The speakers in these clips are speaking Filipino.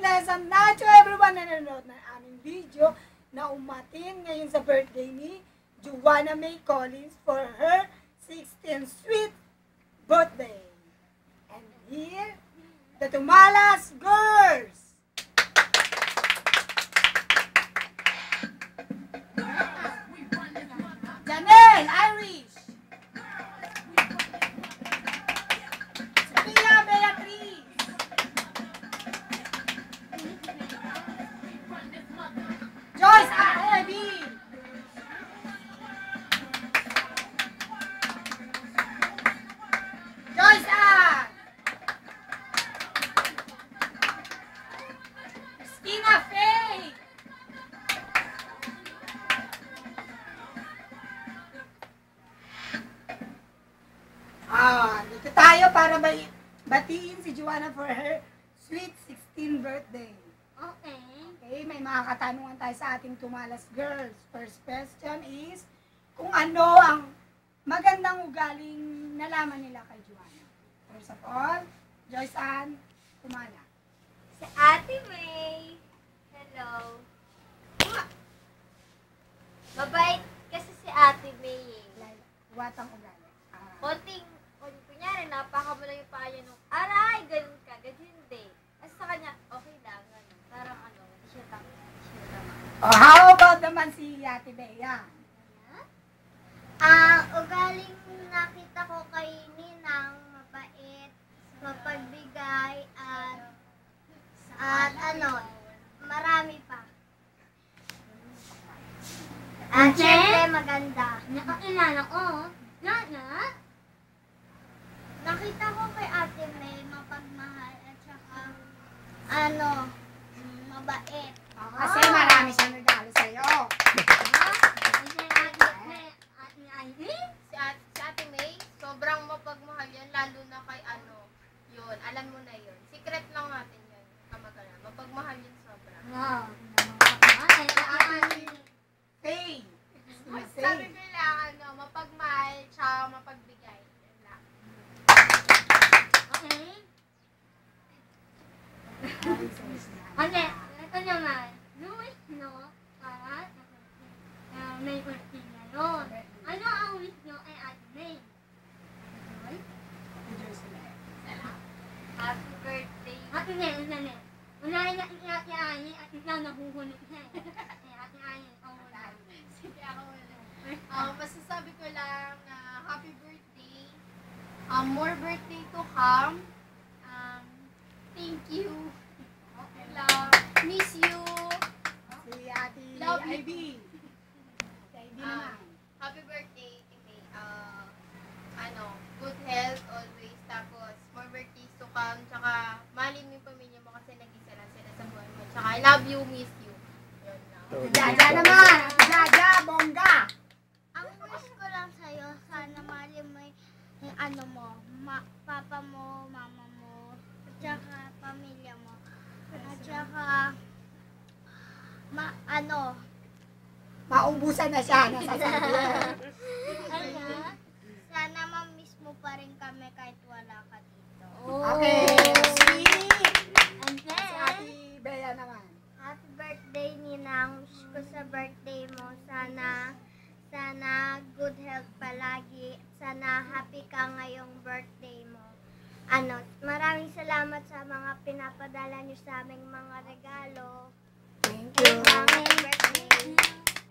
pleasant night to everyone na nanonood ng aming video na umatin ngayon sa birthday ni Juana May Collins for her 16th sweet birthday. And here, the Tumalas Girls! Ah, dito tayo para bay batiin si Joanna for her sweet 16th birthday. Okay. Okay, may mga katanungan tayo sa ating Tumalas Girls. First question is, kung ano ang magandang ugaling nalaman nila kay Joanna? First of all, Joyce Ann, Tumala. Si Ate May. Hello. Mabait kasi si Ate May eh. Like, what ang ugali? Ah, Konting, napaka mo lang yung paa niya nung, aray, ganun ka, ganun hindi. As sa kanya, okay lang, ganun. Parang ano, hindi siya tama. Oh, how about naman si Ate Bea? Ah, ugaling nakita ko kay Ninang mabait, mapagbigay at at ano, marami pa. At Okay. syempre maganda. Nakakilala ko. Nana? Nakita ko kay Ate May mapagmahal at saka ano, mabait. Oh, kasi marami siyang regalo. Ate Ivy? si Ate, May, sobrang mapagmahal yan, lalo na kay ano, yun, alam mo na yun. Secret lang natin yun, kamagala. Mapagmahal yun sobra. Wow. Ay. Ay, Faye. Sabi lang, ano, mapagmahal, tsaka mapagbigay. Yun lang. Okay. Ate, ito naman. Luis, no? Para uh, may birthday ngayon. Ano ang wish nyo kay Ate May? Happy birthday. Ate May, una na. Unahin natin si Ate Ani at ikaw nahuhulog siya. Eh, Ate Ani, ikaw muna. Sige, ako wala. Um, masasabi ko lang na happy birthday. Um, more birthday to come. Um, thank you. Miss you. Si Ate Love you. Ivy. Si Ivy Ah. naman. Happy birthday, Timmy. Uh, ano, good health always. Tapos, more birthdays to come. Tsaka, mahalin mo yung pamilya mo kasi nag-isa lang sila sa buhay mo. Tsaka, I love you, miss you. Yun lang. Jaja naman. Jaja, bongga. Ang wish ko lang sa'yo, sana mahalin mo yung, ano mo, ma- papa mo, mama mo, at saka pamilya mo. At saka, ano, Maubusan na siya. Nasasabi. ano, sana ma-miss mo pa rin kami kahit wala ka dito. Okay. Sweet. And Si then, Ate Bea naman. Happy birthday, Ninang. Wish ko sa birthday mo, sana, sana good health palagi. Sana happy ka ngayong birthday mo. Ano, maraming salamat sa mga pinapadala niyo sa aming mga regalo. Thank you. Happy birthday.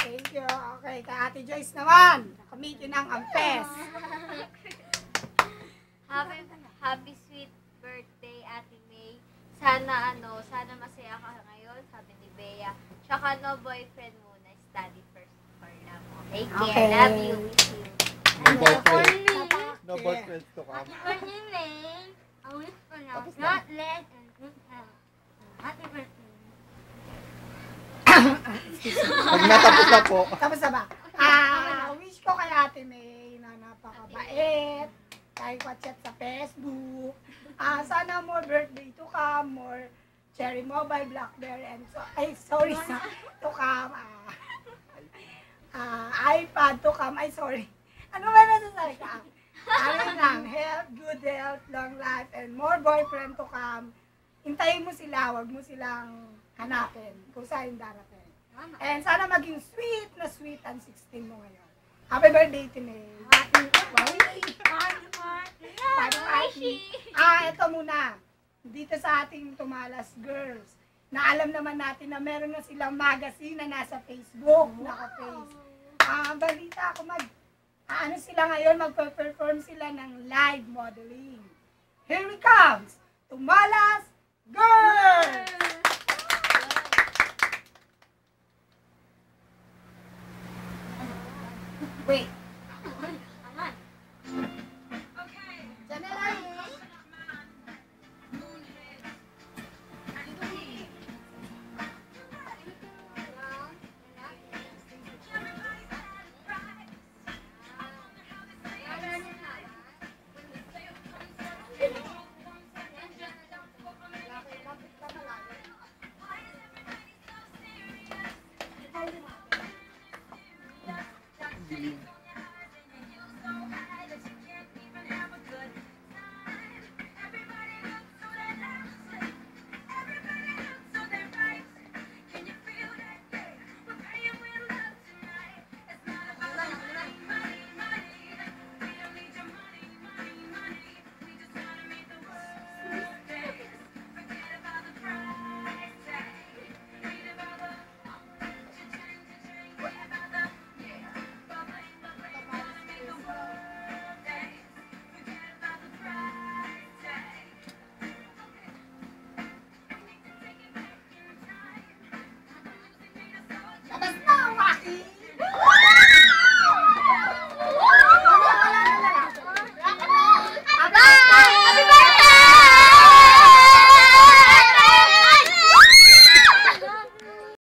Thank you. Okay, kay Ate Joyce naman. Kamitin ng Ampes. happy, happy sweet birthday, Ate May. Sana ano, sana masaya ka ngayon, sabi ni Bea. Tsaka no boyfriend muna, study first for now. Okay, Okay. care, love you, miss you. No boyfriend. No boyfriends to come. Happy birthday, May. Ang Tapos na. not less and good health. Happy birthday. Pag natapos na po, Tapos na ba? Ah, wish ko kay Ate May na napakabait. Tayo chat sa Facebook. Ah, sana more birthday to come, more Cherry Mobile, Blackberry, and so, ay, sorry, sa, to come. Ah, ah, iPad to come. Ay, sorry. Ano ba nasasabi ka? Ano lang, health, good health, long life, and more boyfriend to come hintayin mo sila, wag mo silang hanapin kung saan darating. And sana maging sweet na sweet ang 16 mo ngayon. Happy birthday, Tinay. Happy birthday. Parang Archie. Ah, ito muna. Dito sa ating Tumalas Girls, na alam naman natin na meron na silang magazine na nasa Facebook, naka-face. Ah, balita ako mag, ah, ano sila ngayon, magpe-perform sila ng live modeling. Here we comes, Tumalas Girls! Wait. Labas na ang